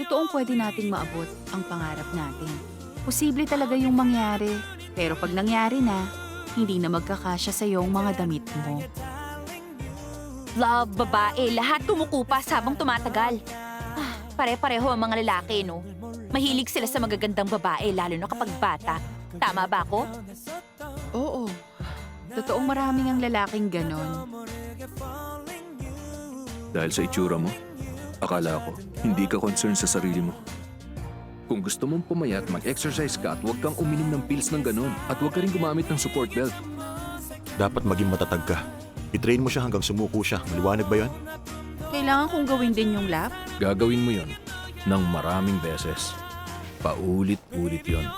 totoong pwede nating maabot ang pangarap natin. Posible talaga yung mangyari, pero pag nangyari na, hindi na magkakasya sa yung mga damit mo. Love, babae, lahat kumukupas habang tumatagal. Ah, pare-pareho ang mga lalaki, no? Mahilig sila sa magagandang babae, lalo na kapag bata. Tama ba ako? Oo. Totoong maraming ang lalaking ganon. Dahil sa itsura mo, akala ko hindi ka concerned sa sarili mo. Kung gusto mong pumayat, mag-exercise ka at huwag kang uminom ng pills ng ganun. At huwag ka rin gumamit ng support belt. Dapat maging matatag ka. I-train mo siya hanggang sumuko siya. Maliwanag ba yan? Kailangan kong gawin din yung lap? Gagawin mo yon ng maraming beses. Paulit-ulit yon.